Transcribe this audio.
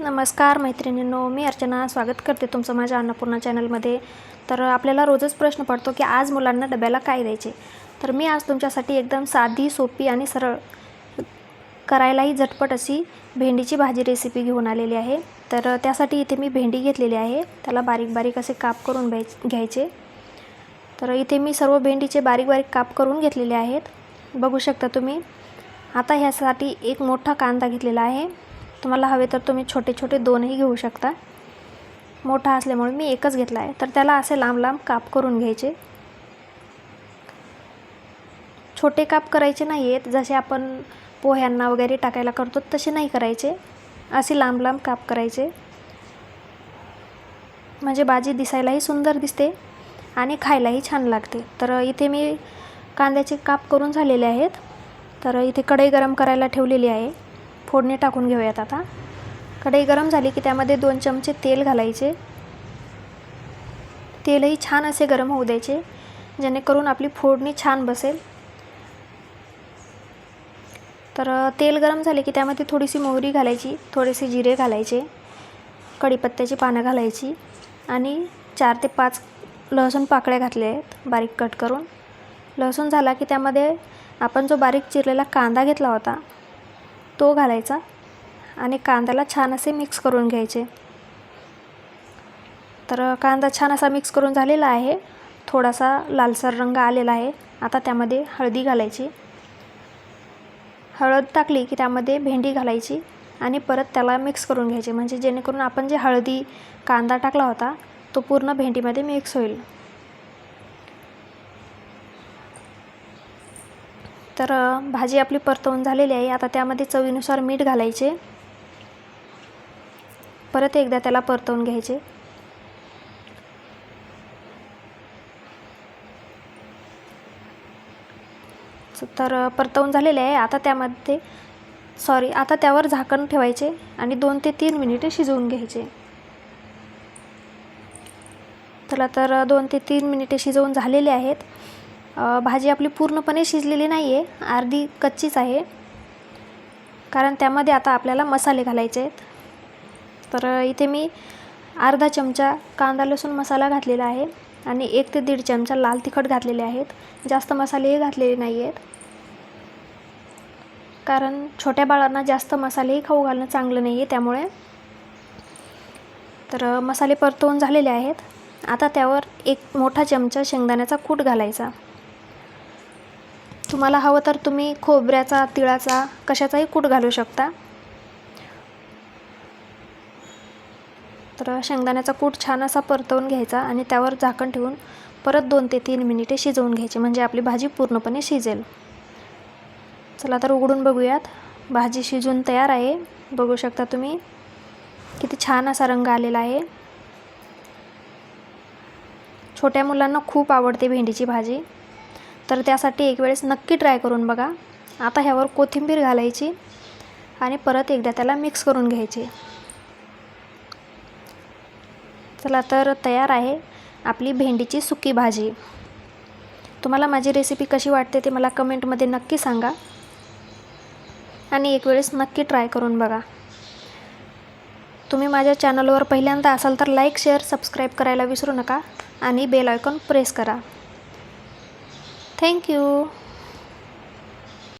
नमस्कार मैत्रिणींनो मी अर्चना स्वागत करते तुमचं माझ्या अन्नपूर्णा चॅनलमध्ये. तर आपल्याला रोजच प्रश्न पडतो की आज मुलांना डब्याला काय द्यायचे? तर मी आज तुमच्यासाठी एकदम साधी सोपी आणि सरळ करायलाही झटपट अशी भेंडीची भाजी रेसिपी घेऊन आलेली आहे. तर त्यासाठी इथे मी भेंडी घेतलेली आहे. त्याला बारीक बारीक असे काप करून घ्याय घ्यायचे. तर इथे मी सर्व भेंडीचे बारीक बारीक काप करून घेतलेले आहेत. बघू शकता तुम्ही आता ह्यासाठी एक मोठा कांदा घेतलेला आहे. तुम्हाला हवे तर तुम्ही छोटे छोटे दोनही घेऊ शकता. मोठा असल्यामुळे मी एकच घेतला आहे. तर त्याला असे लांब लांब काप करून घ्यायचे. छोटे काप करायचे नाही आहेत जसे आपण पोह्यांना वगैरे टाकायला करतो तसे नाही करायचे. असे लांब लांब काप करायचे. म्हणजे भाजी दिसायलाही सुंदर दिसते आणि खायलाही छान लागते. तर इथे मी कांद्याचे काप करून झालेले आहेत. तर इथे कढई गरम करायला ठेवलेली आहे. फोडणी टाकून घेऊयात आता. कढई गरम झाली की त्यामध्ये दोन चमचे तेल घालायचे. तेलही छान असे गरम होऊ द्यायचे जेणेकरून आपली फोडणी छान बसेल. तर तेल गरम झाले की त्यामध्ये थोडीशी मोहरी घालायची थोडेसे जिरे घालायचे कढीपत्त्याची पानं घालायची आणि चार ते पाच लसूण पाकळ्या घातल्या आहेत बारीक कट करून. लसूण झाला की त्यामध्ये आपण जो बारीक चिरलेला कांदा घेतला होता तो घालायचा आणि कांद्याला छान असे मिक्स करून घ्यायचे. तर कांदा छान असा मिक्स करून झालेला आहे. थोडासा लालसर रंग आलेला आहे. आता त्यामध्ये हळदी घालायची. हळद टाकली की त्यामध्ये भेंडी घालायची आणि परत त्याला मिक्स करून घ्यायचे. म्हणजे जेणेकरून आपण जे हळदी कांदा टाकला होता तो पूर्ण भेंडीमध्ये मिक्स होईल. तर भाजी आपली परतवून झालेली आहे. आता त्यामध्ये चवीनुसार मीठ घालायचे. परत एकदा त्याला परतवून घ्यायचे. तर परतवून झालेले आहे. आता त्यामध्ये सॉरी आता त्यावर झाकण ठेवायचे आणि दोन ते तीन मिनिटे शिजवून घ्यायचे. चला तर दोन ते तीन मिनिटे शिजवून झालेले आहेत. भाजी आपली पूर्णपणे शिजलेली नाही आहे अर्धी कच्चीच आहे. कारण त्यामध्ये आता आपल्याला मसाले घालायचे आहेत. तर इथे मी अर्धा चमचा कांदा लसूण मसाला घातलेला आहे आणि एक ते दीड चमचा लाल तिखट घातलेले आहेत. जास्त मसालेही घातलेले नाही आहेत कारण छोट्या बाळांना जास्त मसालेही खाऊ घालणं चांगलं नाही आहे त्यामुळे. तर मसाले परतवून झालेले आहेत. आता त्यावर एक मोठा चमचा शेंगदाण्याचा कूट घालायचा. तुम्हाला हवं तर तुम्ही खोबऱ्याचा तिळाचा कशाचाही कूट घालू शकता. तर शेंगदाण्याचा कूट छान असा परतवून घ्यायचा आणि त्यावर झाकण ठेवून परत दोन ते तीन मिनिटे शिजवून घ्यायची म्हणजे आपली भाजी पूर्णपणे शिजेल. चला तर उघडून बघूयात. भाजी शिजून तयार आहे. बघू शकता तुम्ही किती छान असा रंग आलेला आहे. छोट्या मुलांना खूप आवडते भेंडीची भाजी. तर त्यासाठी एक वेळेस नक्की ट्राय करून बघा. आता ह्यावर कोथिंबीर घालायची आणि परत एकदा त्याला मिक्स करून घ्यायचे. चला तर तयार आहे आपली भेंडीची सुकी भाजी. तुम्हाला माझी रेसिपी कशी वाटते ते मला कमेंटमध्ये नक्की सांगा. आणि एक वेळेस नक्की ट्राय करून बघा. तुम्ही माझ्या चॅनलवर पहिल्यांदा असाल तर लाईक शेअर सबस्क्राईब करायला विसरू नका आणि बेल आयकॉन प्रेस करा. थँक्यू